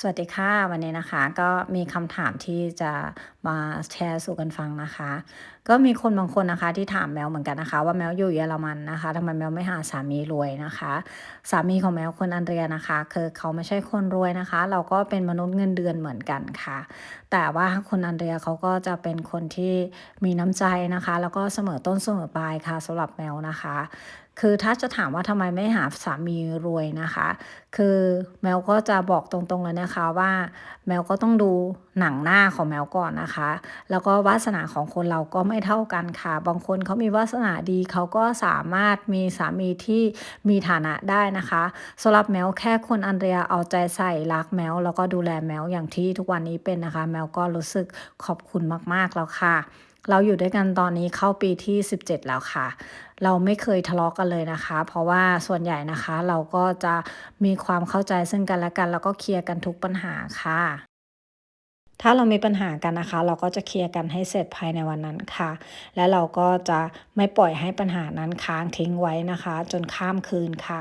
สวัสดีค่ะวันนี้นะคะก็มีคำถามที่จะมาแชร์สู่กันฟังนะคะ ก็มีคนบางคนนะคะที่ถามแมวเหมือนกันนะคะ ว่าแมวอยู่เยอรมันนะคะทำไมแมวไม่หาสามีรวยนะคะ สามีของแมวคนอันเรียนะคะ คือเขาไม่ใช่คนรวยนะคะ เราก็เป็นมนุษย์เงินเดือนเหมือนกันค่ะ แต่ว่าคนอันเรียเขาก็จะเป็นคนที่มีน้ำใจนะคะ แล้วก็เสมอต้นเสมอปลายค่ะสำหรับแมวนะคะ คือถ้าจะถามว่าทำไมไม่หาสามีรวยนะคะ คือแมวก็จะบอกตรงๆเลยนะคะว่า แมวก็ต้องดูหนังหน้าของแมวก่อนนะคะ แล้วก็วาสนาของคนเราก็ไม่เท่ากันค่ะ บางคนเขามีวาสนาดีเขาก็สามารถมีสามีที่มีฐานะได้นะคะสำหรับแมวแค่คนอันเรียเอาใจใส่รักแมวแล้วก็ดูแลแมวอย่างที่ทุกวันนี้เป็นนะคะ แมวก็รู้สึกขอบคุณมากๆแล้วค่ะเราอยู่ด้วยกันตอนนี้เข้าปีที่ 17 แล้วค่ะ เราไม่เคยทะเลาะกันเลยนะคะ เพราะว่าส่วนใหญ่นะคะ เราก็จะมีความเข้าใจซึ่งกันและกัน แล้วก็เคลียร์กันทุกปัญหาค่ะ ถ้าเรามีปัญหากันนะคะ เราก็จะเคลียร์กันให้เสร็จภายในวันนั้นค่ะ และเราก็จะไม่ปล่อยให้ปัญหานั้นค้างทิ้งไว้นะคะ จนข้ามคืนค่ะ